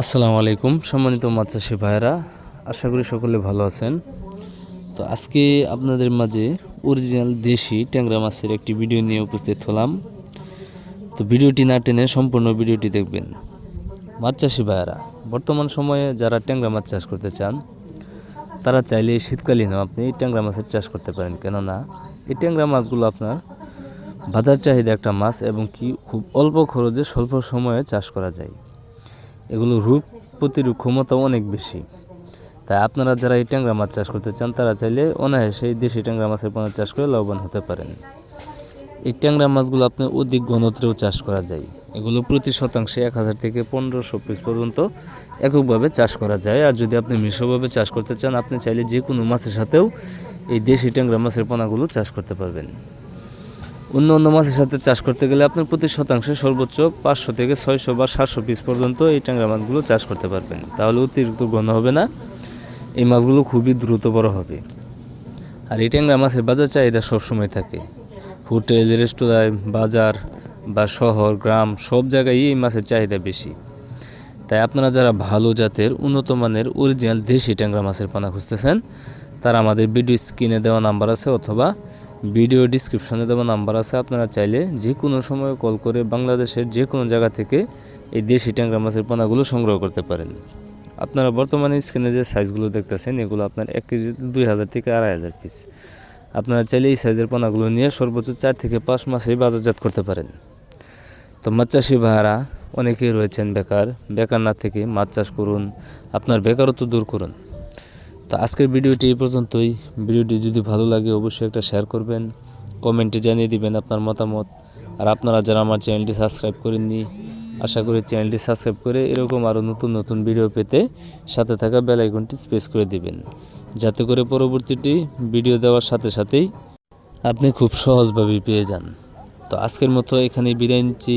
আসসালামু আলাইকুম, সম্মানিত মাছ চাষি ভাইয়েরা, আশা করি সকলে ভালো আছেন। তো আজকে আপনাদের মাঝে অরিজিনাল দেশি ট্যাংরা মাছের একটি ভিডিও নিয়ে উপস্থিত হলাম। তো ভিডিওটি না টেনে সম্পূর্ণ ভিডিওটি দেখবেন। মাছ চাষি ভাইয়েরা, বর্তমান সময়ে যারা ট্যাংরা মাছ চাষ করতে চান, তারা চাইলে শীতকালীনও আপনি ট্যাংরা মাছের চাষ করতে পারেন। কেননা, এই ট্যাংরা মাছগুলো আপনার বাজার চাহিদা একটা মাছ এবং কি খুব অল্প খরচে স্বল্প সময়ে চাষ করা যায়। এগুলো রূপ প্রতিরূপ ক্ষমতাও অনেক বেশি। তাই আপনারা যারা এই ট্যাংরা মাছ চাষ করতে চান, তারা চাইলে অনায়াসে এই দেশি ট্যাংরা মাছের পোনা চাষ করে লাভবান হতে পারেন। এই ট্যাংরা মাছগুলো আপনি অধিক ঘনত্রেও চাষ করা যায়। এগুলো প্রতি শতাংশে এক হাজার থেকে পনেরোশো পিস পর্যন্ত এককভাবে চাষ করা যায়। আর যদি আপনি মিশ্রভাবে চাষ করতে চান, আপনি চাইলে যে কোনো মাছের সাথেও এই দেশি ট্যাংরা মাছের পোনাগুলো চাষ করতে পারবেন। অন্য অন্য মাছের সাথে চাষ করতে গেলে আপনার প্রতি শতাংশে সর্বোচ্চ পাঁচশো থেকে ছয়শো বা সাতশো পিস পর্যন্ত এই ট্যাংরা মাছগুলো চাষ করতে পারবেন। তাহলে অতিরিক্ত ঘন হবে না। এই মাছগুলো খুবই দ্রুত বড় হবে। আর এই ট্যাংরা মাছের বাজার চাহিদা সবসময় থাকে। হোটেল, রেস্তোরাঁ, বাজার বা শহর, গ্রাম সব জায়গায় এই মাছের চাহিদা বেশি। তাই আপনারা যারা ভালো জাতের, উন্নত মানের অরিজিনাল দেশি ট্যাংরা মাছের পানা খুঁজতেছেন, তারা আমাদের ভিডিও স্ক্রিনে দেওয়া নাম্বার আছে অথবা ভিডিও ডিসক্রিপশনে দেওয়া নাম্বার আছে। আপনারা চাইলে যে কোনো সময় কল করে বাংলাদেশের যে কোনো জায়গা থেকে এই দেশি ট্যাংরা মাছের পোনাগুলো সংগ্রহ করতে পারেন। আপনারা বর্তমানে স্ক্রিনে যে সাইজগুলো দেখতেছেন, এগুলো আপনার এক কেজি দুই হাজার থেকে আড়াই হাজার পিস আপনারা চাইলে এই সাইজের পোনাগুলো নিয়ে সর্বোচ্চ চার থেকে পাঁচ মাসেই বাজারজাত করতে পারেন। তো মাছ চাষি ভাইয়ারা অনেকেই রয়েছেন বেকার। বেকার না থেকে মাছ চাষ করুন। আপনার বেকারত্ব দূর করুন। তো আজকের ভিডিওটি এই পর্যন্তই। ভিডিওটি যদি ভালো লাগে অবশ্যই একটা শেয়ার করবেন। কমেন্টে জানিয়ে দিবেন আপনার মতামত। আর আপনারা যারা আমার চ্যানেলটি সাবস্ক্রাইব করেননি, আশা করি চ্যানেলটি সাবস্ক্রাইব করে এরকম আরও নতুন নতুন ভিডিও পেতে সাথে থাকা বেল আইকনটি স্পেস করে দিবেন। যাতে করে পরবর্তীটি ভিডিও দেওয়ার সাথে সাথেই আপনি খুব সহজভাবেই পেয়ে যান। তো আজকের মতো এখানে বিদায় নিচ্ছি।